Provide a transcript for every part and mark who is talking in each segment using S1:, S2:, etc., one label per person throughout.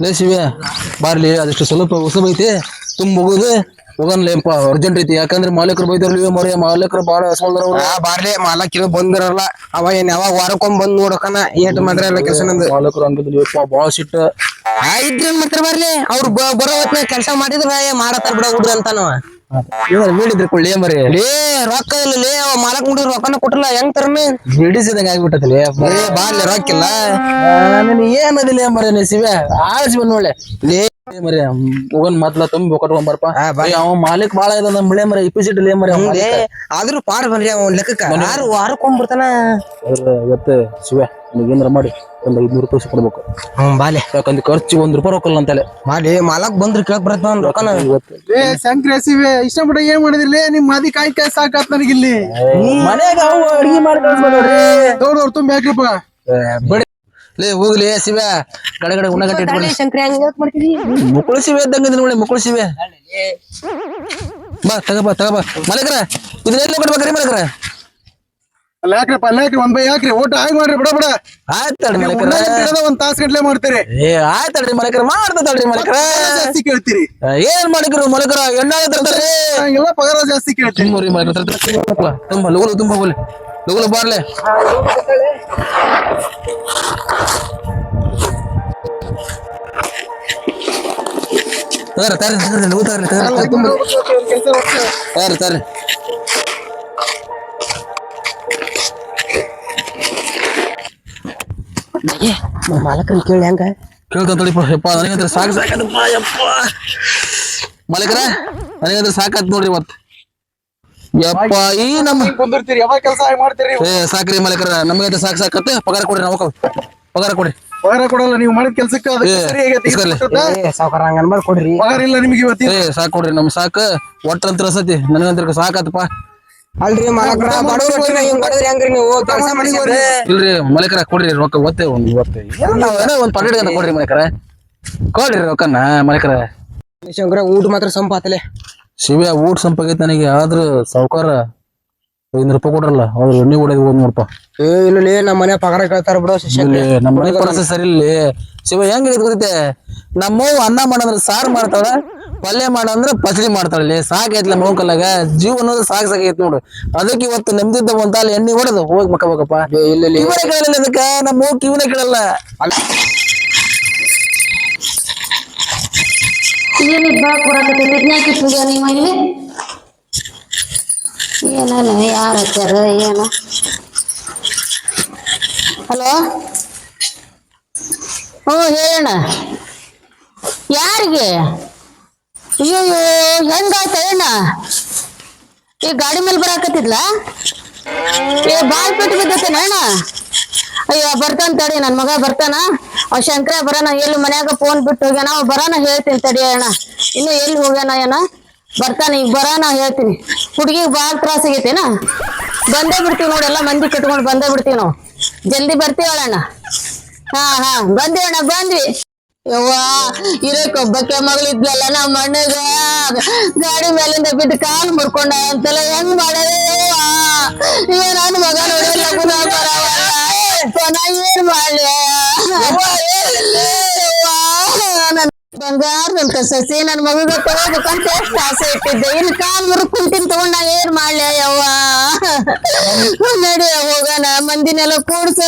S1: ಲೇ ಶಿವೆ ಬಾರ್ಲಿ ಅದಷ್ಟು ಸ್ವಲ್ಪ ಹೊಸಬ ಐತಿ ತುಂಬ ಹೋಗುದು. ಹೋಗನ್ಲೇಪ ಅರ್ಜೆಂಟ್ ಐತಿ. ಯಾಕಂದ್ರೆ ಮಾಲೀಕರು ಬೈತಾರಲಿ ಮರಿ ಮಾಲೀಕರು ಬಾಳ ಹಸ್ಕೊಂಡ್ರ ಬಾರ್ಲಿ
S2: ಮಾಲಕ್ ಬಾರ್ಲೆ ಮಾಲಕ್ಕಿರು ಬಂದಿರಲ್ಲ. ಅವ ಏನ್ ಯಾವಾಗ ವಾರಕ್ಕೊಮ್ಮೆ ಬಂದ್ ನೋಡಕನ ಏಟ್ ಮಾತ್ರ ಎಲ್ಲ ಕೆಲಸ ನಂದು.
S1: ಮಾಲೀಕರು ಹಂಗಿದ್ಲಿಪ್ಪ ಬಾಳ ಸಿಟ್ಟ.
S2: ಇದ್ರೆ ಮಾತ್ರ ಬರ್ಲಿ. ಅವ್ರು ಬರೋ ಹೊತ್ನ ಕೆಲಸ ಮಾಡಿದ್ರೆ ಏ ಮಾಡತ್ತಾರ ಬಿಡ ಹುಡ್ರ ಅಂತಾನವ.
S1: ಏನಾರ ಬೀಳಿದ್ರೆ ಕೊಳ್ಳಿ ಮರಿ
S2: ಲೇ ರೊಕ್ಕ ಇಲ್ಲ ಲೇ ಅವ ಮಾಲಕ್ ಹುಡುಗ ರೊಕ್ಕನ ಕೊಟ್ಟಿಲ್ಲ ಹೆಂಗ್ ತರಮಿ?
S1: ಬಿಡಿಸಿದಂಗ ಆಗ್ಬಿಟ್ಟತಲಿ
S2: ಏ ಬಾರ್ಲಿ ರೊಕ್ಕಿಲ್ಲ.
S1: ನೀನ್ ಏನದಿಲ್ಲ ಮರಿ ನೀ ಸಿವೆ? ಆಳ್ಸಿ ಬಂದ್ ನೋಡ್ಲೆ. ಲೇ. ಮರಿ ಹೋಗನ್ ಮತ್ಲ ತುಂಬಿ ಕೊಟ್ಕೊಂಡ್ ಬರ್ಪ. ಅವ ಮಾಲೀಕ್ ಬಾಳ ಇದ ನಮ್ಮ ಮರಿ ಇಪ್ಪಿಸಿಟ್ ಲೇ ಮರಿ ಅವ್ನ್
S2: ಲೇ ಆದ್ರೂ ಪಾರ್ ಬನ್ರಿ ಅವ ಲೆಕ್ಕಕ್ಕ. ಯಾರು ವಾರಕ್ಕೊಮ್ಮೆ ಬರ್ತಾನ
S1: ಇವತ್ತು ಶಿವ ಏನಾರ ಮಾಡಿ. ಒಂದ್ ಐದ್ನೂರು ರೂಪಾಯಿ ಕೊಡ್ಬೇಕು
S2: ಹ್ಮ್ ಬಾಲೆ.
S1: ಯಾಕಂದ್ರೆ ಖರ್ಚು ಒಂದ್ ರೂಪಾಯಿ ರೊಕ್ಕಲ್ಲ ಅಂತಲೆ.
S2: ಬಾಲೆ ಮಾಲಕ್ ಬಂದ್ರ ಕೇಳಕ್ ಬರತ್ತ ರೊಕ್ಕನ.
S1: ಇವತ್ತು
S3: ಏ ಸಂಕ್ರೇಸಿವೆ ಇಷ್ಟಪಟ್ಟ ಏನ್ ಮಾಡಿದ್ರಿ? ನಿಮ್ ಮಾದಿ ಕಾಯಿ ಕಾಯಿ ಸಾಕಾತ್ ನನಗಿಲ್ಲಿ.
S1: ಮನ್ಯಾಗ ಅವು ಅಡಿಗೆ ಮಾಡಿ
S3: ನೋಡ್ರಿ. ತುಂಬ
S1: ಬಡಿ. ಲೇ ಹೋಗ್ಲಿ ಸಿವೆ ಗಡೆ ಗಡೆ ಉಣ್ಣ ಗಟ್ಟಿ ಇಟ್ಕೊಳ್ಳಿ.
S2: ಶಂಕರಿ ಹಂಗ ಮಾಡ್ತೀವಿ
S1: ಮುಕ್ಕಳು ಶಿವೆ ಇದ್ದಂಗ ನೋಡಿ ಮುಕ್ಕಳು ಶಿವೆ. ಬಾ ತಗಬಾ ತಗಬಾ ಮಲಕರ ಇದನ್ನೆಲ್ಲ ಕೊಡ್ಬೇಕ್ರಿ ಮಲಕರ
S3: ಅಲ್ಲ ಯಾಕ್ರಪ್ಪ ಅಲ್ಲ ಯಾಕ್ರಿ ಒಂದ್ ಬೈ ಯಾಕ್ರಿ ಓಟ ಹಾಗೆ ಮಾಡ್ರಿ ಬಿಡ ಬಿಡ.
S1: ಆಯ್ತಲ್ರಿ
S3: ನೀವು
S1: ಮಲಕರ
S3: ಉಣ್ಣಾಗ ತಿನ್ನೋದ ಒಂದ್ ತಾಸ್ ಗಟ್ಲೆ ಮಾಡ್ತೀರಿ.
S1: ಏ ಆಯ್ತಲ್ರಿ ಮಲಕರ ಮಾಡ್ತದಲ್ರಿ ಮಲಕರ
S3: ಜಾಸ್ತಿ ಕೇಳ್ತೀರಿ.
S1: ಏನ್ ಮಾಡಿಕ್ರು ಮಲಕರ ಎಣ್ಣ ತರ್ತಾರ್ರಿ
S3: ಎಲ್ಲ ಪಗಾರ ಜಾಸ್ತಿ ಕೇಳ್ತೀರಿ.
S1: ತುಂಬರಿ ಮಲಕರ ತುಂಬ ಲಗುಲು ತುಂಬ ಹೋಗ್ಲಿ ಲಗುಲು ಬಾರ್ಲೆ ತಗರ ತರ್ರಿ ತರ್ರಿ ಲಗು ತರ್ರಿ ತರ್ರಿ. ತುಂಬ ತರ್ರಿ. ತರ್ರಿ
S2: ಮಾಲಕನ್ ಕೇಳಿ ಹೆಂಗ
S1: ಕೇಳ್ಕೊಂತ ತಡಿಪ್ಪ ಯಪ್ಪ ನನಗಂದ್ರೆ ಸಾಕು ಸಾಕಪ್ಪ ಯಪ್ಪ ಮಲಕರ ನನಗಂದ್ರೆ ಸಾಕತ್ ನೋಡ್ರಿ ಇವತ್ತು ಯಪ್ಪ ಈ ನಮ್ಮ
S3: ಕುಂದಿರ್ತೀರಿ ಯಾವಾಗ ಕೆಲಸ ಮಾಡ್ತೀರಿ
S1: ಏ ಸಾಕ್ರಿ ಮಲಕರ ನಮಗೆ ಸಾಕು. ಸಾಕತ್ತೆ ಪಗಾರ ಕೊಡ್ರಿ ನಾವು ಪಗಾರ ಕೊಡಿ
S3: ಪಗಾರ ಕೊಡಲ್ಲ ನೀವು ಮಾಡಿದ ಕೆಲ್ಸಕ್ಕೆ
S2: ಸಾವ್ಕಾರ ಹಂಗ ಅನ್ಬಾರ್ದು ಕೊಡ್ರಿ
S3: ಪಗಾರ ಇಲ್ಲ ನಿಮಗೆ ಇವತ್ತು
S1: ಏ ಸಾಕು ಕೊಡ್ರಿ ನಮ್ ಸಾಕು ಒಟ್ಟಂತ್ರ ಸತಿ ನನಗಂತ್ರ ಸಾಕತ್ತಪ್ಪ
S2: ಅಲ್ರಿ ಮಾಲಕ್ರ ಬಡವ್ರ ಒಟ್ಟಿಗೆ ಹಿಂಗ್ ಮಾಡಿದ್ರಿ ಹೆಂಗ್ರಿ ನೀವು? ಕೆಲಸ ಮಾಡಿದ್ರೆ
S1: ಇಲ್ರಿ ಮಲಕರ ಕೊಡ್ರಿ ರೊಕ್ಕ ಒತ್ತೆ ಒಂದ್ ಗಂಟೆ ಕೊಡ್ರಿ ಮಲಕರ? ಕೊಡ್ರಿ ರೊಕ್ಕನ ಮಲಕರ.
S2: ಶಂಕರ ಊಟ ಮಾತ್ರ ಸಂಪಾತಲೆ
S1: ಶಿವ್ಯ ಊಟ ಸಂಪಾಗೈತೆ ನನಗೆ. ಆದ್ರೂ ಸಾವುಕಾರ ಐನೂರು ರೂಪಾಯಿ ಕೊಡ್ರಲ್ಲ ಅವ್ರು ಎಣ್ಣೆ ಹೊಡೆದು ಒಂದ್ ನೋಡಪ್ಪ
S2: ಏ ಇಲ್ಲ ನಮ್ಮ ಮನೆ ಪಗಾರ ಕೇಳ್ತಾರ ಬಿಡು
S1: ನಮ್ಮ ಮನೆ ಪರಿಸ್ಥಿತಿ ಸರಿ ಇಲ್ಲಿ ಶಿವ ಹೆಂಗ್ ಗೊತ್ತೈತೆ? ನಮ್ಮವ್ವ ಅನ್ನ ಮಾಡಂದ್ರೆ ಸಾರು ಮಾಡ್ತಾಳ. ಪಲ್ಯ ಮಾಡಂದ್ರ ಪಚಡಿ ಮಾಡ್ತಾಳ ಇಲ್ಲಿ ಸಾಕೈತಿ ನಮ್ಮ ಕಲ್ಲಾಗ ಜೀವ ಅನ್ನೋದು ಸಾಕ್ ಸಾಕೈತಿ ನೋಡು. ಅದಕ್ಕೆ ಇವತ್ತು ನೆಮ್ಮದಿದ್ದ ಒಂದ್ ತಾಲ ಎಣ್ಣೆ ಹೊಡೆದು ಹೋಗಿ ಮಕ್ಕಬೇಕಪ್ಪ
S2: ಇಲ್ಲ ಇಲ್ಲ
S1: ಕಿವನೇ ಕೇಳಲ್ಲ ಅದಕ್ಕ. ನಮ್ಮ ಮೂಕ್ ಇವನೇ ಕೇಳಲ್ಲ.
S4: ಏನು ಬಾಳ್ ಕೊಡಕತ್ತೈತಿ ಇದ್ನ್ಯಾಕೆ ಇಟ್ಟಿದ್ಯಾ ನಿಮ್ಮ ಇಲ್ಲಿ ಏನೇನು ಯಾರು ಹಚ್ಚಾರ ಏನು. ಹಲೋ? ಹ್ಞೂ ಹೇಳಣ್ಣ. ಯಾರಿಗೆ? ಅಯ್ಯೋ ಹೆಂಗಾಯ್ತ ಅಣ್ಣ ಈ ಗಾಡಿ ಮೇಲೆ ಬರಾಕತ್ತಿದ್ಲ? ಏ, ಬಾಳ್ ಪೆಟ್ಟು ಬಿದ್ದತೇನ ಅಣ್ಣ ಅಯ್ಯೋ, ಬರ್ತಾನ ತಡಿ, ನನ್ ಮಗ ಬರ್ತಾನ. ಅವ್ ಶಂಕರ ಬರೋಣ ಎಲ್ಲಿ ಮನ್ಯಾಗ ಫೋನ್ ಬಿಟ್ಟು ಹೋಗ್ಯಾನ, ಅವ್ ಬರಾನ ಹೇಳ್ತೀನಿ ತಡಿ, ಅಣ್ಣ. ಇನ್ನು ಎಲ್ಲಿ ಹೋಗ್ಯಾನ, ಏನ? ಬರ್ತಾನ, ಈಗ ಬರೋಣ ಹೇಳ್ತೀನಿ. ಹುಡುಗಿಗೆ ಬಾಳ್ ತ್ರಾಸ ಆಗೈತೇನ ಬಂದೇ ಬಿಡ್ತೀವಿ ನೋಡಿ, ಎಲ್ಲ ಮಂದಿ ಕಟ್ಕೊಂಡು ಬಂದೇ ಬಿಡ್ತೀವಿ ನಾವು. ಜಲ್ದಿ ಬರ್ತೀವಳಣ್ಣ ಹಾ ಹಾ, ಬಂದ್ವಿ ಅಣ್ಣ, ಬಂದ್ವಿ. ಯವ್ವಾ ಇರಕ್ ಒಬ್ಬಕ್ಕೆ ಮಗಳಿದ್ಲಲ್ಲ ನಮ್ಮ ಅಣ್ಣಗ ಗಾಡಿ ಮೇಲಿಂದ ಬಿದ್ದು ಕಾಲು ಮುರ್ಕೊಂಡ ಅಂತೆಲ್ಲ ಹೆಂಗ್ ಮಾಡೋದು ಯವ್ವಾ? ಇವ ನನ್ನ ಮಗ ನೋಡಿ ಲಗುನ ಬರವಲ್ಲ. ಯಪ್ಪ, ನಾ ಏನ್ ಮಾಡ್ಲಿ? ಯವ್ವಾ, ಯವ್ವಾ, ನನ್ ಬಂಗಾರದಂತ ಸಸಿ ನನ್ ಮಗಗ ತಗೋಬೇಕಂತ ಎಷ್ಟು ಆಸೆ ಇಟ್ಟಿದ್ದೆ. ಇನ್ನು ಕಾಲ್ ಮುರುಕ್ ಕುಂತಿನ್ ತಗೊಂಡ್ ನಾ ಏನ್ ಮಾಡ್ಲಿ ಯವ್ವ? ನಡಿ ಹೋಗೋಣ ಮಂದಿನೆಲ್ಲ ಕೂಡ್ಸ.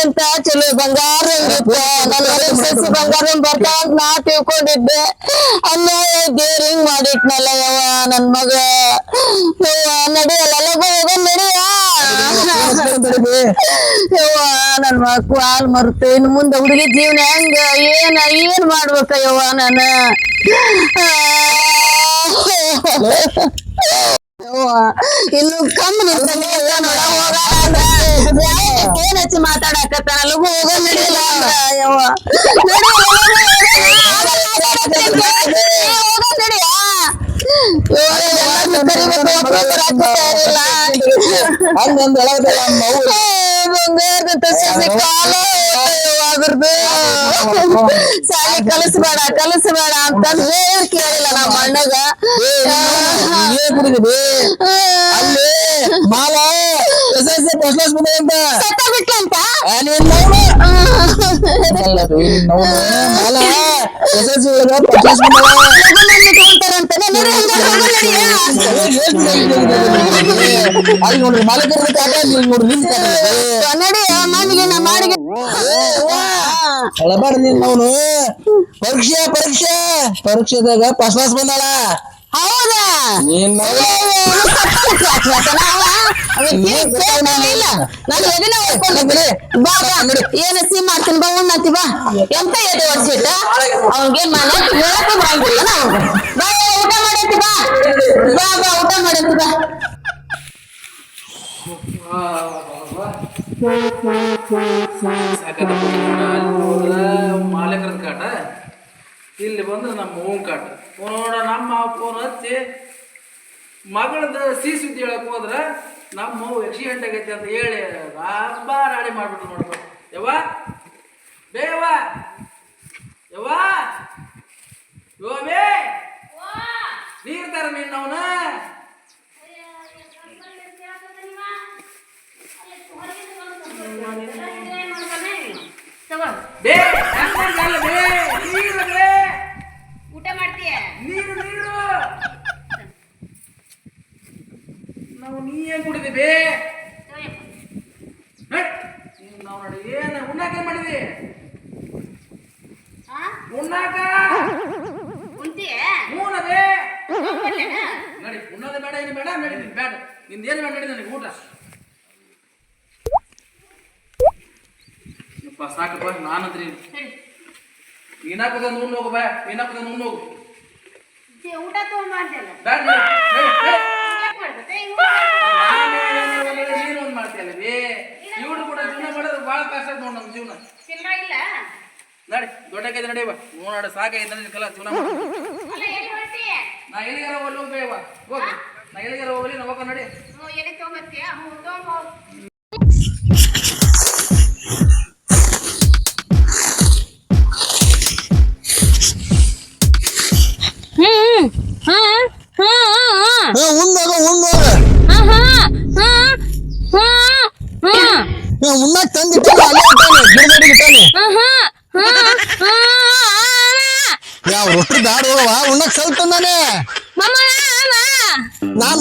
S4: ಎಂತ ಚಲೋ ಬಂಗಾರ ಇರುತ್ತೆ ನನ್ನ ಹೊರಗ್ ಸಸಿ ಬಂಗಾರ ಬರ್ತಾ ಅಂತ ನಾ ತಿಳ್ಕೊಂಡಿದ್ದೆ ಅನ್ಯಾಯ ದೇವ್ರ ಹಿಂಗ್ ಮಾಡಿಟ್ನಲ್ಲ ಯವ್ವ ನನ್ ಮಗ ಯವ್ವ ನಡಿಯಲ್ಲ ಲಗು ಹೋಗ ನಡಿಯ ಯವ್ವ ನನ್ ಮಕ್ಳು ಹಾಲ್ ಮರ್ತು ಇನ್ನು ಮುಂದೆ ಹುಡುಗಿ ಜೀವನ ಹೆಂಗ ಏನ ಏನ್ ಮಾಡ್ಬೇಕ ಯವ್ವ ನಾನು ಯವ್ವ, ಇನ್ನು ಕಮ್ಮಿ ಏನ್ ಹಚ್ಚಿ ಮಾತಾಡಕತ್ತಾನ ಲಗು ಹೋಗ ನಡಿಯಲ್ಲ ಅಂದ್ರ, ಯವ್ವ ನಡಿಯಲ್ಲ, ಹೋಗ ನಡಿಯ. ಯವ್ವ, ಎಲ್ಲಾರ್ನೂ ಕರಿಬೇಕು,
S5: ಹಂಗಂದ್ ಹೇಳೋದಿಲ್ಲ ನಮ್ಮ ಅವ್ವ.
S4: ಬಂಗಾರದ ಸಸಿ ಕಾಲ ಅದ್ರದ್ದು ಸಾಲಿ ಕಲಿಸ್ಬೇಡ ಕಲಿಸ್ಬೇಡ ಅಂತಂದ್ ಹೇಳ್ ಕೇಳಿಲ್ಲ ನಮ್ಮ ಅಣ್ಣಗ
S5: ಏನ್ ಕುಡಿದಿರಿ ಅಲ್ಲಿ ಮಾಲ ಎಸ್ ಎಸ್ ಫಸ್ಟ್ ಕ್ಲಾಸ್ ಬಂದ ಅಂತ
S4: ಸತ್ತ ಬಿಟ್ಲಂತ
S5: ಅಲ್ಲಿ ನೋವು ಅಲ್ಲ ರೀ, ನೋವು ಮಾಲ ಎಸ್ ಎಸ್ ಒಳಗ ಫಸ್ಟ್ ಕ್ಲಾಸ್ ಬಂದವ
S4: ಲಗ್ನಲ್ಲಿ ಇಟ್ಕೊಂತಾರಂತಾನೆ ನಡಿ ಹಂಗ ಹೋಗು ನಡಿ
S5: ಅಲ್ಲಿ ನೋಡ್ರಿ ಮಾಲಕರ ಕಾಟ ನೀವು ನೋಡ್ರಿ ನಿಮ್ ಕಾಟ ಇದೆ.
S4: ನಡಿ ಮನೆಗೆ ನಾ ಮಾಡಿಗೆ
S5: ಅಳಬಾರ್ದು ನೀನ್ ಅವನು ಪರೀಕ್ಷೆ ಪರೀಕ್ಷೆ ಪರೀಕ್ಷೆದಾಗ ಫಸ್ಟ್ ಕ್ಲಾಸ್ ಬಂದಾಳ
S4: ಹೌದಾ
S5: ನೋಡು.
S4: ನಾನು ಎದಿನ ಓದ್ಕೊಂಡಿದ್ದೀನಿ ಬಾ ಬಾ ಏನ ಸಿ ಮಾಡ್ತೀನಿ ಬಾ ಉಣ್ಣತಿ ಬಾ ಎಂತ ಎದೆ ಒಡ್ಸಿಟ್ಟ ಅವ್ನಿಗೇನ್ ಮಾಡ ಹೇಳಕ್ಕೂ ಬರಂಗಿಲ್ಲ ಅವ್ನಿಗೆ ಬಾ ಊಟ ಮಾಡೈತಿ ಬಾ ಬಾ ಬಾ ಊಟ ಮಾಡೈತಿ ಬಾ
S6: ಮಾಲಕರದ ಕಾಟ ಇಲ್ಲಿ ಬಂದ್ರೆ ನಮ್ಮ ಹೂನ್ ಕಾಟ ನೋಡ, ನಮ್ಮ ಫೋನ್ ಹಚ್ಚಿ ಮಗಳದ ಸಿ ಸುದ್ದಿ ಹೇಳಕ್ ಹೋದ್ರೆ ನಮ್ಮ ಆಕ್ಸಿಡೆಂಟ್ ಆಗೈತಿ ಅಂತ ಹೇಳಿ ರಾಬ ರಾಡಿ ಮಾಡ್ಬಿಟ್ಟು ನೋಡ್ಕೊ. ಯವ್ವ ಬೇವ ಯವ್ವ ಯೋ ಬೇ ನೀರ್ ತರ ನಿನ್ನ ಅವನ ಬೇ ಹಂಗಲ್ಲ ಬೇ ನೀರು ಬೇ
S7: ಊಟ ಮಾಡ್ತೀಯ
S6: ನೀರು ನೀರು ನಾವು ನೀ ಏನ್ ಕುಡಿದಿ ಬೇ ನಡ್. ನೀನ್ ನಾವು ನೋಡಿ ಏನ್ ಉಣ್ಣಾಕ ಏನ್ ಮಾಡಿದಿ
S7: ಹಾ
S6: ಹೂನ ನಡಿ ಉಣ್ಣೋದು ಬೇಡ ಏನು ಬೇಡ ನಡಿ ನೀನ್ ಬೇಡ. ನಿಂದ ಏನು ಬೇಡ ನಡಿ ನನಗೆ ಊಟ. ಯಪ್ಪ ಸಾಕಪ್ಪ ನೀನಾಕದ ನೂನ್ ಹೋಗು ಬಾ. ನೂನ್ ಹೋಗು.
S7: ಊಟ ತಗೊಂಡ್ ಮಾಡ್ದಲ್ಲ
S6: ಬೇಡ. ನಾನೇ ಒಂದ್ ಮಾಡ್ತೀಯಲ್ಲ ಇವ್ರು ಕೂಡ ಜೀವನ ಮಾಡೋದು ಭಾಳ ಕಷ್ಟ ನೋಡ್ ನಮ್ಮ ಜೀವನ.
S7: ಇಲ್ಲ?
S6: ನಡಿ ದೊಡ್ಡಕೈತೆ ನಡಿಯವ. ನೋಡ ಸಾಕೈತೆ ನಡಿ ಕಲ ಜೀವನ ಮಾಡು.
S7: ಅಲ್ಲ ಎಲ್ಲಿ ಹೊರಟಿಯ?
S6: ನಾ ಎಲ್ಲಿಗಾರ ಹೋಗ್ಲಿ ಹೋಗ್ಬೇವ ಹೋಗಿ ನಾ ಎಲ್ಲಿಗಾರ ಹೋಗ್ಲಿ ನಾ ಹೋಗ ನಡಿ.
S7: ಹ್ಞೂ ಎಲ್ಲಿ ತಗೊಂಬರ್ತೀಯ? ಹ್ಞೂ ತಗೊಂಡ್ ಹೋಗು
S4: ಹ್ಮ್ ಹ್ಮ್ ಹ್ಮ್
S5: ಏ, ಉಣ್ಣೋಗ ಉಣ್ಣೋಗ ಏ, ಯಾವ ರೊಟ್ಟಿ ಬ್ಯಾಡ ಹೋಗವ ಉಣ್ಣಾಕ್ ಸ್ವಲ್ಪ ನಾನ್.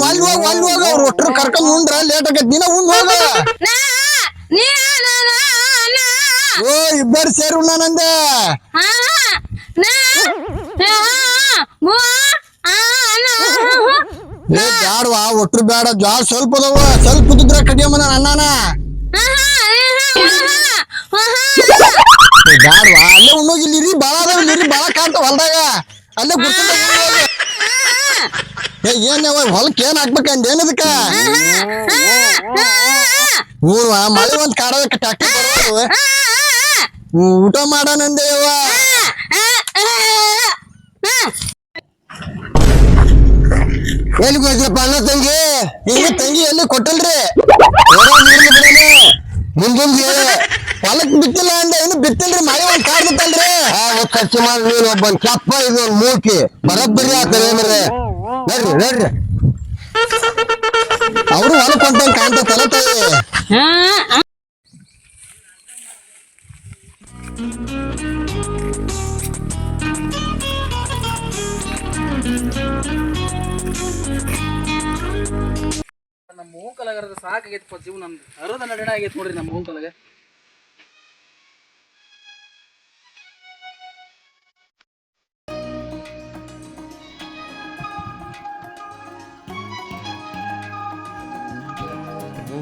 S5: ಅಲ್ಲಿ ಹೋಗ ಹೋಗ ಅವ್ರ ರೊಟ್ಟಿ ಕರ್ಕೊಂಡ್ ಉಂಡ್ರ ಲೇಟ್ ಆಗೈತಿ ನೀನ ಉಂಡ್ ಹೋಗ. ಓ ಇಬ್ಬರು ಸೇರಿ ಉಣ್ಣಾನಂದೆ ಏ ಬ್ಯಾಡವಾ ಒಟ್ರು ಬ್ಯಾಡ. ಜಾಳ ಸ್ವಲ್ಪ ಅದಾವ ಸ್ವಲ್ಪ ಕಡಿಯಮ್ಮ ಕಡಿಯಮ್ಮನ ಅಣ್ಣನ. ಬ್ಯಾಡವಾ ಅಲ್ಲೇ ಉಣ್ಣೋಗಿ ಇಲ್ಲಿ ಬಾಳ ಅದಾವ ಇಲ್ಲಿ ಬಾಳ ಕಾಣ್ತಾವ ಹೊಲ್ದಾಗ ಅಲ್ಲೇ ಗುರ್ತ ಏ ಏನ್ ಯಾವ ಹೊಲಕ್ ಏನ್ ಹಾಕ್ಬೇಕಂದ ಏನದಕ್ಕ ಹ್ಞೂವಾ ಮಳೆ ಒಂದ್ ಕಾಡೋದಕ್ಕೆ ಟ್ಯಾಕ್ಟರ್ ಬರೋದು. ಹ್ಮ್ ಊಟ ಮಾಡಾನಂದೆ ಯವ್ವ ಎಲ್ಲಿ ಹೋಯ್ತಪ್ಪ ಅಣ್ಣ ತಂಗಿ? ಈಗ ತಂಗಿ ಎಲ್ಲಿ ಕೊಟ್ಟಲ್ರಿ? ಮುಂದೊಂದು ಹೊಲಕ್ ಬಿತ್ತಿಲ್ಲ ಅಂದ ಏನು ಬಿತ್ತಿಲ್ರಿ ಮಳೆ ಒಂದ್ ಕಾಡ್ ಬಿತ್ತಲ್ರಿ ಖರ್ಚು ಮಾಡಿ ನೀನು ಒಬ್ಬನ್ ಚಪ್ಪ ಇದು ಒಂದ್ ಮೂಕಿ. ಬರಬ್ಬರಿ ಆಗ್ತದೆ ಏನ್ರಿ? ನೋಡ್ರಿ ನೋಡ್ರಿ. ಅವರು ಹೊಲಕ್ ಹೊಂಟಂಗ್ ತಲೆ ತಾಯಿ.
S6: ನಮ್ಮ ಮೂಕಲಗರದ ಸಾಕಾಗೈತಪ್ಪ ಜೀವನ ನಮ್ದು. ಅರದ ನಡಿನ ಆಗೈತೆ ನೋಡ್ರಿ ನಮ್ಮ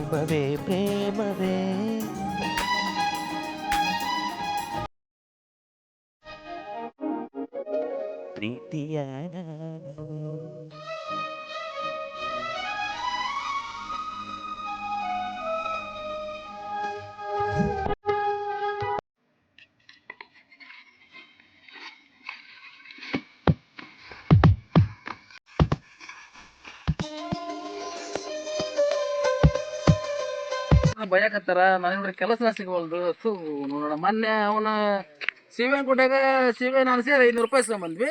S6: prima
S8: vê, prima vê.
S6: ಭಯಕತ್ತಾರ ನನಗೆ ಕೆಲಸ ಸಿಗವಲ್ದು. ಥೂ, ನೋಡೋಣ. ಮೊನ್ನೆ ಅವನ ಸೀಮೆ ಕೊಟ್ಟಾಗ ಸೀಮೆ ನಾನು ಐನೂರು ರೂಪಾಯಿ ಇಸ್ಕೊಂಬಂದ್ವಿ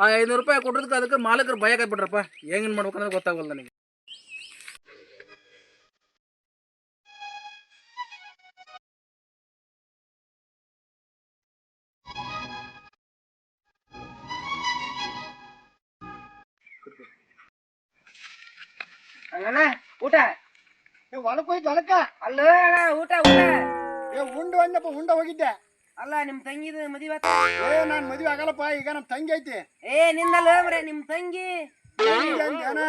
S6: ಆ ಐನೂರು ರೂಪಾಯಿ ಕೊಟ್ಟಿದ್ದಕ್ಕೆ ಅದಕ್ಕೆ ಮಾಲಕರು ಭಯ ಬಿಟ್ರಪ್ಪ ಹೆಂಗ್ ಮಾಡ್ಬೇಕಂದ್ರೆ ಗೊತ್ತಾಗಲ್ಲ ನನಗೆ.
S2: ಅಣ್ಣ, ಊಟ?
S3: ಹೊಲಕ್ ಹೋಯ್ತು ಹೊಲಕ್ಕ
S2: ಅಲ್ಲ ಊಟ ಊಟ.
S3: ಏ ಉಂಡು ಅಂದಪ್ಪ ಉಂಡ ಹೋಗಿದ್ದೆ.
S2: ಅಲ್ಲ ನಿಮ್ ತಂಗಿದ ಮದುವೆ
S3: ಏ ನಾನ್ ಮದುವೆ ಆಗಲ್ಲಪ್ಪ ಈಗ ನಮ್ಮ ತಂಗಿ ಐತಿ.
S2: ಏ ನಿಂದಲ್ಲ ಮರೆ ನಿಮ್ ತಂಗಿ.
S3: ತಂಗಿ ಅಂದ್ಯಾನ?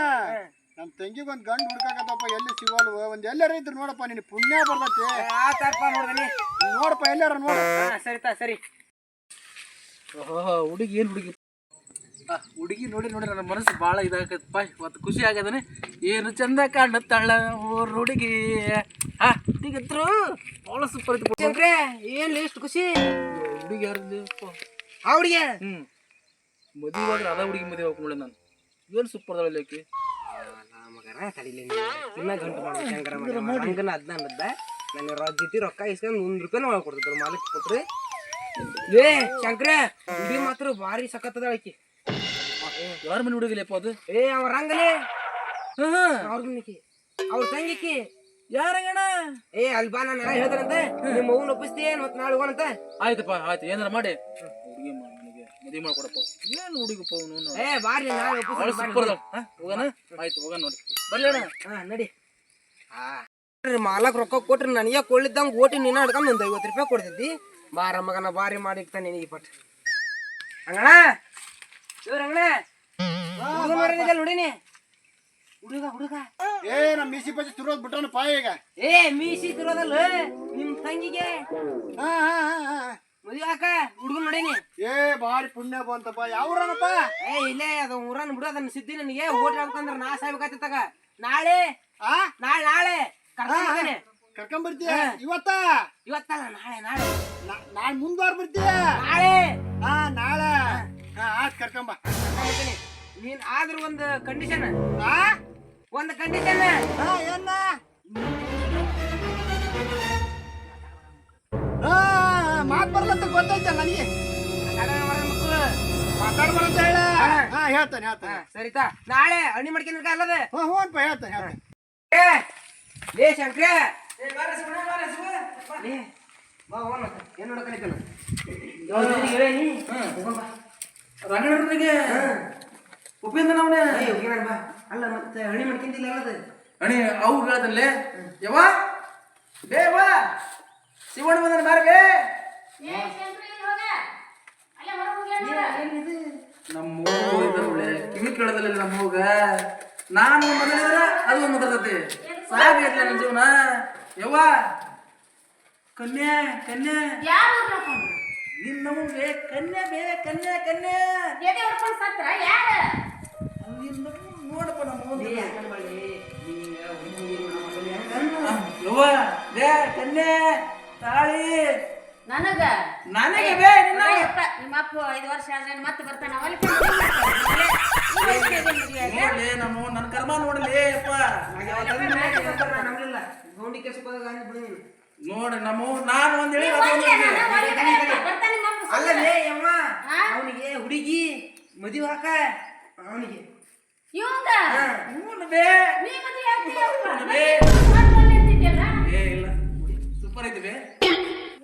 S3: ನಮ್ ತಂಗಿಗ್ ಒಂದ್ ಗಂಡು ಹುಡ್ಕಾಕತ್ತಪ್ಪ ಎಲ್ಲಿ ಸಿಗೋಲ್ವ? ಒಂದ್ ಎಲ್ಲರ ಇದ್ರು ನೋಡಪ್ಪ ನಿನ್ ಪುಣ್ಯ ಬರ್ತೈತಿ.
S2: ಆ ತರ್ಪ ನೋಡ್ದನಿ.
S3: ನೋಡಪ್ಪ ಎಲ್ಲಾರ ನೋಡ.
S2: ಸರಿತಾ ಸರಿ ತಾ ಸರಿ.
S6: ಓಹೋ ಹುಡುಗಿ ಏನು ಹುಡುಗಿ? ಹುಡುಗಿ ನೋಡಿ ನೋಡಿ ನನ್ನ ಮನಸ್ಸು ಭಾಳ ಇದಾಗತ್ತಪ್ಪ ಇವತ್ತು ಖುಷಿ ಆಗದನೆ ಏನು ಚಂದ ಕಾಣುತ್ತಾಳ ಊರ್ ಹುಡುಗಿ? ಹಾ ಹುಡುಗಿದ್ರು ಭಾಳ ಸೂಪರ್
S2: ಏನು ಇಷ್ಟು ಖುಷಿ?
S6: ಹುಡುಗಿ ಯಾರು
S2: ಆ ಹುಡುಗಿ?
S6: ಹ್ಞೂ ಮದುವೆ ಆದ್ರೆ ಅದ ಹುಡುಗಿ ಮದುವೆ ಹೋಗ್ಕೊಂಡೆ ನಾನು. ಏನು ಸೂಪರ್ ಅದಾಳ ಆಕಿ?
S2: ಮಗನ ತಡಿಲಿ ಇನ್ನ ಗಂಟು ಮಾಡ್ಬೇಕು ಶಂಕರ ಹಂಗನ ನಾನು ರೊಕ್ಕ ಇಸ್ಕೊಂಡು ಒಂದು ರೂಪಾಯಿ ಒಳಗೆ ಕೊಡ್ತಿದ್ರು ಮಾಲಕ್ ಕೊಟ್ರಿ. ಏ ಶಂಕ್ರೆ ಹುಡುಗಿ ಮಾತ್ರ ಭಾರಿ ಸಖತ್ತದ ಆಕಿ.
S6: ಯಾರ ಮನೆ ಹುಡುಗಿಲ್ಲಪ್ಪ ಅದು
S2: ಏ ಅವ ರಂಗಲೇ
S6: ಹಾಂ ಹಾಂ
S2: ಅವ್ರ ಮನಿಕಿ ಅವ್ರ ತಂಗಿಕಿ
S6: ಯಾರಂಗಣ
S2: ಏ ಅಲ್ಲಿ ಬಾ ನಾನು ಹೇಳ್ತಾರಂತೆ ನಿಮ್ಮ ಅವ್ನ ಒಪ್ಪಿಸ್ತೀಯ ಮತ್ ನಾಳೆ ಹೋಗಣಂತ
S6: ಆಯ್ತಪ್ಪ ಆಯ್ತು ಏನಾರ ಮಾಡಿ ಹುಡುಗಿ ನನಗೆ ಮದುವೆ ಮಾಡ್ಕೊಡಪ್ಪ ಏನು ಹುಡುಗಪ್ಪ ಅವನು
S2: ಏ ಬಾರಿ ನಾಳೆ
S6: ಭಾಳ ಸೂಪರ್ ಅದಾಳ ಹಾಂ ಹೋಗೋಣ ಆಯ್ತು ಹೋಗೋಣ ನೋಡಿ ಬರ್ಲಿ ಅಣ್ಣ
S2: ಹಾ ನಡಿ ಮಾಲಕ್ ರೊಕ್ಕ ಕೊಟ್ರಿ ನನಗೆ ಕೊಳ್ಳಿದ್ದಂಗ ಓಟಿ ನೀನು ಹಿಡ್ಕೊಂಡು ಒಂದು ಐವತ್ತು ರೂಪಾಯಿ ಕೊಡ್ತಿದ್ದಿ ಬಾರ ಮಗನ ಬಾರಿ ಮಾಡಿರ್ತಾನೆ ನಿನಗೆ ಪಟ್ ಹಂಗಣ ಇವ್ರ ಹಂಗಣ ಹುಡುಗ ನೋಡಿನಿ ಹುಡುಗ ಹುಡುಗ
S3: ಏ ನಮ್ಮ ಮೀಸಿ ಪಚ್ಚಿ ತುರೋದ್ ಬಿಟ್ಟವನಪ್ಪ ಈಗ.
S2: ಏ ಮೀಸಿ ತಿರೋದಲ್ಲ ನಿಮ್ ತಂಗಿಗೆ?
S3: ಹಾ ಹಾ ಹಾ ಹಾ.
S2: ಮದುವೆ ಹಾಕ ಹುಡುಗ ನೋಡೀನಿ.
S3: ಏ ಬಾರಿ ಪುಣ್ಯ ಬಂತಪ್ಪ. ಯಾವ್ರನಪ್ಪ
S2: ಏ ಇಲ್ಲೇ ಅದು ಊರನ್ ಬಿಡು ಅದನ್ನ ಸಿದ್ದಿ ನನಗೆ. ಓಟಿ ಹಾಕಂದ್ರ ನಾ ಸಾಯ್ಬೇಕಾಗ್ತಗ ನಾಳೆ
S3: ಆ?
S2: ನಾಳೆ ನಾಳೆ. ಕರ್ಕೊಂಡ್
S3: ಕರ್ಕೊಂಬರ್ತೀಯ ಇವತ್ತ?
S2: ಇವತ್ತಲ್ಲ ನಾಳೆ ನಾಳೆ.
S3: ನಾ- ನಾಳೆ ಮುಂದ್ವಾರ ಬರ್ತೀಯ?
S2: ನಾಳೆ.
S3: ಹಾ ನಾಳೆ. ಹಾ ಆಯ್ತು ಕರ್ಕೊಂಬ.
S2: ಕರ್ಕೊಂಬರ್ತೀನಿ. ನೀನ್ ಆದ್ರೂ ಒಂದು ಕಂಡೀಷನ್
S3: ಆ?
S2: ಒಂದು ಕಂಡೀಷನ್
S3: ಹಾ ಏನ? ಹಾ ಮಾತ್ ಬರ್ಲಂತ ಗೊತ್ತೈತೆ ನನಗೆ
S2: ಮಕ್ಕಳು
S3: ಮಾತಾಡ್ಬಾರಂತ ಹೇಳ. ಹಾ. ಹೇಳ್ತಾನೆ ಹೇಳ್ತಾನೆ.
S2: ಸರಿತಾ ನಾಳೆ ಹಣ್ಣಿ ಮಾಡ್ಕೊಂಡ್ರ ಅಲ್ಲದೆ?
S3: ಹ್ಞೂ ಹ್ಞೂನ್ಪ ಹೇಳ್ತಾನೆ ಹೇಳ್ತಾನೆ.
S2: ಏ ಲೇ ಶಂಕ್ರೆ. ಏನ್ ನೋಡಕನಿಕಲ್ಲ ಹೇಳೇನಿ
S6: ರಂಗಣ್ಣನಿಗೆ ಉಪೇಂದ್ರ ಅವನೇ?
S2: ಏ ಹೋಗಿನಾರ ಬಾ. ಅಲ್ಲ ಮತ್ತೆ ಹಣಿ ಮಾಡ್ಕೊಂಡಿಲ್ಲ ಅಲ್ಲದ
S6: ಅಣಿ ಅವು ಹೇಳ್ತಾನಲ್ಲೇ ಯವ್ವ? ಬೇ ಯವ್ವ? ಶಿವಣ್ಣ ಬಂದನ ಬಾರ ಬೇ.
S7: ಏ ಶಂಕ್ರಿ ಇಲ್ಲಿ ಹೋಗ ಅಲ್ಲೇ ಹೊರಗೆ ಹೋಗ್ಯಾನ ನೋಡು.
S6: ನಮ್ಮ ಕಿವಿ ಕೇಳದಲ್ಲ ನಮ್ಮ ಮೂಗ ನಾನು ಮೊದಲಿದ್ರ ಅದು ಮೊದಲತಿ ಸಾಗೈತ್ಲ ನನ್ನ ಜೀವನ. ಯವ್ವ? ಕನ್ಯಾ ಕನ್ಯಾ.
S7: ಯಾರು ಹೊರ್ಕೊಂಡ್ರು?
S6: ನಿನ್ನ ನಮಗೆ ಬೇ ಕನ್ಯಾ ಬೇ ಕನ್ಯಾ ಕನ್ಯಾ.
S7: ಎದೆ ಹೊಡ್ಕೊಂಡ್ ಸತ್ರ ಯಾರ?
S6: ನಿನ್ನ ನೋಡಪ್ಪ ನಮ್ಮ ಬೇ ಕನ್ಯಾ ತಾಳಿ.
S7: ನನಗ?
S6: ನನಗೆ ಬೇ ನಿನ್ನ
S7: ನಿಮ್ಮ ಅಪ್ಪ ಐದು ವರ್ಷ ಆದ್ರೆ ಮತ್ತೆ ಬರ್ತಾನ ಅವಲ್ಲಿ
S6: ನೋಡ್ಲಿ ನಮ್ಮ ನನ್ನ ಕರ್ಮ ನೋಡ್ಲಿ ಅಪ್ಪ.
S2: ನಮ್ಲಿಲ್ಲ ಗೌಂಡಿ ಬಿಡಿ ಹೋದಾಗ ಅಂದ್ ಬಿಡು ನೀನು.
S6: ನೋಡಿ ನಮ್ಮ ನಾನು ಒಂದ್ ಹೇಳಿ
S2: ಅಲ್ಲೇ ಯಮ್ಮ. ಅವನಿಗೆ ಹುಡುಗಿ ಮದುವೆ ಹಾಕ ಅವನಿಗೆ.
S7: ಇವಂಗ?
S6: ಹ್ಞೂ ಬೇ
S7: ನೀ ಮದುವೆ ಆಗ್ತೀಯಪ್ಪ.
S6: ಬೇ. ಏ ಇಲ್ಲ. ಸೂಪರ್ ಐತಿ ಬೇ.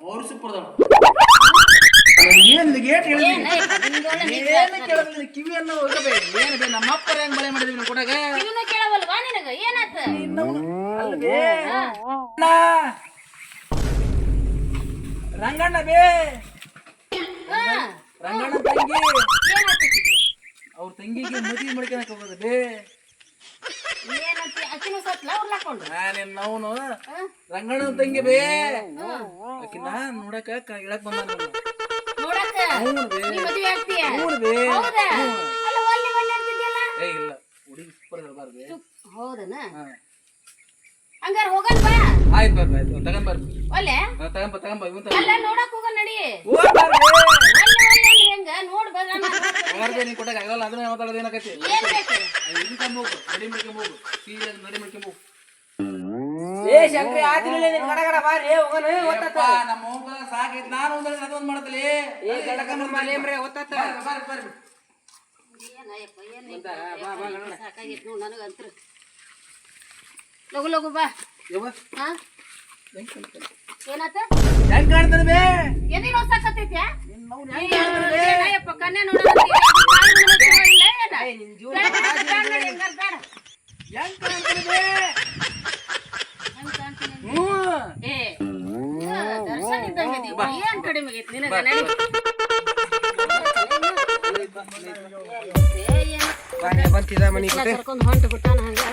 S6: ಅವ್ರು ಸೂಪರ್ ಅದಾವ ಏನ್ ಗೇಟ್ ಕೇಳೋದಿಲ್ಲ ಕಿವಿಯನ್ನು ಹೋಗಬೇ ಏನು ಬೇ ನಮ್ಮ ಅಪ್ಪರ ಹೆಂಗ್ ಮಳೆ ಮಾಡಿದ್ವಿ ನಾವು ಕೊಡಾಗ?
S7: ಇವನು ಕೇಳವಲ್ವಾ ನಿನಗ? ಏನಾತ
S6: ಅಲ್ಲವೇ ಅಣ್ಣ. ರಂಗಣ್ಣ ಬೇ. ರಂಗಣ್ಣ ತಂಗಿ? ಅವ್ರ ತಂಗಿಗೆ ಮದುವೆ ಮಾಡ್ಕೊಳಕ್ ಹೋಗೋದು ಬೇ. ನಾನೇನ್ ನಾವು ರಂಗಣ್ಣ ತಂಗಿ ಬೇ. ಆಕಿನ ನೋಡಕ ಕ- ಇಳಕ್ ಬಂದ ಇಲ್ಲ. ಹುಡುಗಿ ಸೂಪರ್ ಇರಬಾರ್ದು
S7: ಹೌದನ. ಹಂಗಾರ ಹೋಗನ್ ಬಾ.
S6: ಆಯ್ತು ಬರ್ರಿ ಆಯ್ತು ತಗೊಂಡ್ ಬರ್ರಿ.
S7: ಒಲ್ಲೆ?
S6: ಹಾ, ತಗೊಂಬ ತಗೊಂಬ ಇವನ್
S7: ಅಲ್ಲ ನೋಡಕ್ ಹೋಗ ನಡಿ.
S6: ಹೋಗ್
S7: ಹೆಂಗ? ನೋಡ್ ಬರ್ರಿ
S6: ಯಾರ್ದೇ ನೀ ಕೊಟ್ಟಾಗ ಆಗಲ್ಲ ಅದನ್ನ ಮಾತಾಡೋದು ಏನಕತಿ
S7: ಏನ್ ಬೇಕು?
S6: ಹಿಂಕೊಂಡ್ ಹೋಗು ನಡಿ ಮಾಡ್ಕೊಂಡ್ ಹೋಗು. ಸೀರೆ ನಡಿ ಮಾಡ್ಕೊಂಡ್ ಹೋಗು.
S2: ಏ ಶಂಕ್ರಿ ಆತಿಲ್ಲ ನಿನ್ ಗಡಗಡ ಬಾ ರೇ ಹೋಗೋಣ ಒತ್ತಾತ
S6: ನಮ್ಮ ಅವ್ವ ಸಾಕೈತಿ ನಾನು ಒಂದ್ರೆ ಅದೊಂದು ಮಾಡ್ತಲಿ.
S2: ಏ ಗಡಕ ಮಲೇಮ್ರೆ ಒತ್ತಾತ
S6: ಬರ್ರಿ ಬರ್ರಿ
S7: ಸಾಕಾಗೈತಿ ನೋಡು ನನಗಂತ್ರ. ಲಗು ಲಗು ಬಾ. ಹಾ? ಏನಾತ?
S6: ಹೆಂಗ್ ಕಾಣ್ತದೆ ಬೇ?
S7: ಎದಿನ ಹೊಸಾಕತ್ತೈತ್ಯಾ ಯಪ್ಪ ಕನ್ಯಾ ನೋಡ
S2: ನಿನ್ ಜೀವ
S6: ಹೆಂಗ್ ಕಾಣ್ತದೆ ಬೇ? ಹ್ಞೂ.
S7: ಏ ದರ್ಶನ ಇದ್ದಂಗೆ ಇದೀವ. ಏನ್ ಕಡಿಮೆ ಆಗೈತಿ ನಿನಗ
S2: ಬಾರಿ ಬಂತಿದ ಮನಿ
S7: ಕರ್ಕೊಂಡ್ ಹೊಂಟು ಬಿಟ್ಟಾನ ಹಂಗ